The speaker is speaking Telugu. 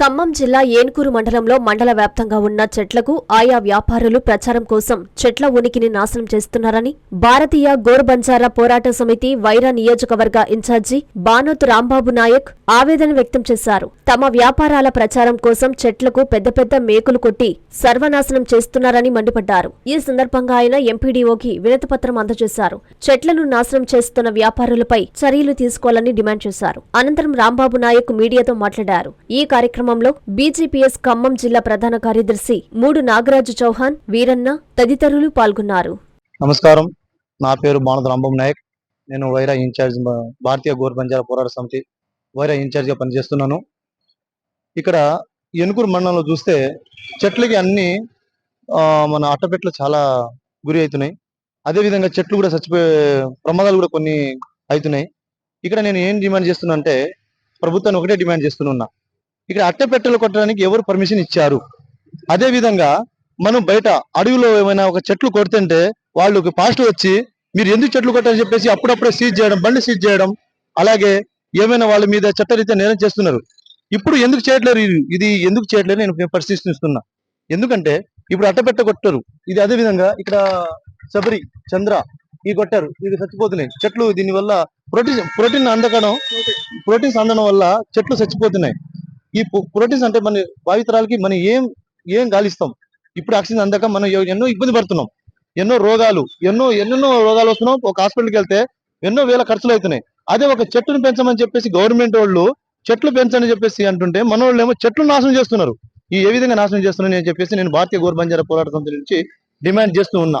ఖమ్మం జిల్లా ఏన్కూరు మండలంలో మండల వ్యాప్తంగా ఉన్న చెట్లకు ఆయా వ్యాపారులు ప్రచారం కోసం చెట్ల ఉనికిని నాశనం చేస్తున్నారని భారతీయ గోర్బంజారా పోరాట సమితి వైరా నియోజకవర్గ ఇన్ఛార్జి బానోత్ రాంబాబు నాయక్ ఆవేదన వ్యక్తం చేశారు. తమ వ్యాపారాల ప్రచారం కోసం చెట్లకు పెద్ద పెద్ద మేకులు కొట్టి సర్వనాశనం చేస్తున్నారని మండిపడ్డారు. ఈ సందర్భంగా ఆయన ఎంపీడీఓకి వినతిపత్రం అందజేశారు. చెట్లను నాశనం చేస్తున్న వ్యాపారులపై చర్యలు తీసుకోవాలని డిమాండ్ చేశారు. అనంతరం రాంబాబు నాయక్ మీడియాతో మాట్లాడారు. ఈ కార్యక్రమం కార్యక్రమంలో బీజీపీఎస్ ఖమ్మం జిల్లా ప్రధాన కార్యదర్శి మూడు నాగరాజు చౌహాన్ వీరన్న తదితరులు పాల్గొన్నారు. నమస్కారం. నా పేరు బాణద రాంబం నాయక్. నేను వైరా ఇన్ఛార్జ్ భారతీయ గోర్ బంజారా పోరాట సమితి వైరా ఇన్ఛార్జ్గా పనిచేస్తున్నాను. ఇక్కడ ఎనుకూరు మండలంలో చూస్తే చెట్లకి అన్ని ఆ, మన అట్టపెట్లు చాలా గురి అవుతున్నాయి. అదేవిధంగా చెట్లు కూడా చచ్చిపోయే ప్రమాదాలు కూడా కొన్ని అవుతున్నాయి. ఇక్కడ నేను ఏం డిమాండ్ చేస్తున్నా అంటే ప్రభుత్వాన్ని ఒకటే డిమాండ్ చేస్తున్నా ఇక్కడ అట్టపెట్టెలు కొట్టడానికి ఎవరు పర్మిషన్ ఇచ్చారు? అదే విధంగా మనం బయట అడవిలో ఏమైనా ఒక చెట్లు కొడుతుంటే వాళ్ళు పాజిటివ్ వచ్చి మీరు ఎందుకు చెట్లు కొట్టారని చెప్పేసి అప్పుడప్పుడే సీజ్ చేయడం బండి సీజ్ చేయడం అలాగే ఏమైనా వాళ్ళ మీద చట్టరీత్యా నేరం చేస్తున్నారు. ఇప్పుడు ఎందుకు చేయట్లేరు ఇది- ఇది ఎందుకు చేయట్లేదు నేను పరిశీలిస్తున్నా ఎందుకంటే ఇప్పుడు అట్టపెట్ట కొట్టారు. ఇది అదే విధంగా ఇక్కడ శబరి చంద్ర ఈ కొట్టారు. ఇది చచ్చిపోతున్నాయి. చెట్లు దీని వల్ల ప్రోటీన్ ప్రోటీన్ అందకడం ప్రోటీన్స్ అందడం వల్ల చెట్లు చచ్చిపోతున్నాయి. ఈ ప్రోటీన్స్ అంటే మన భావితరాలకి మనం ఏం ఏం గాలిస్తాం? ఇప్పుడు ఆక్సిజన్ అందక మనం ఎన్నో ఇబ్బంది పడుతున్నాం. ఎన్నో రోగాలు ఎన్నో ఎన్నెన్నో రోగాలు వస్తున్నాం. ఒక హాస్పిటల్కి వెళ్తే ఎన్నో వేల ఖర్చులు అవుతున్నాయి. అదే ఒక చెట్టును పెంచమని చెప్పేసి గవర్నమెంట్ వాళ్ళు చెట్లు పెంచని చెప్పేసి అంటుంటే మన వాళ్ళు ఏమో చెట్లు నాశనం చేస్తున్నారు. ఈ ఏ విధంగా నాశనం చేస్తున్నారు అని చెప్పేసి నేను భారతీయ గోర్ బంజారా పోరాటం నుంచి డిమాండ్ చేస్తూ ఉన్నా.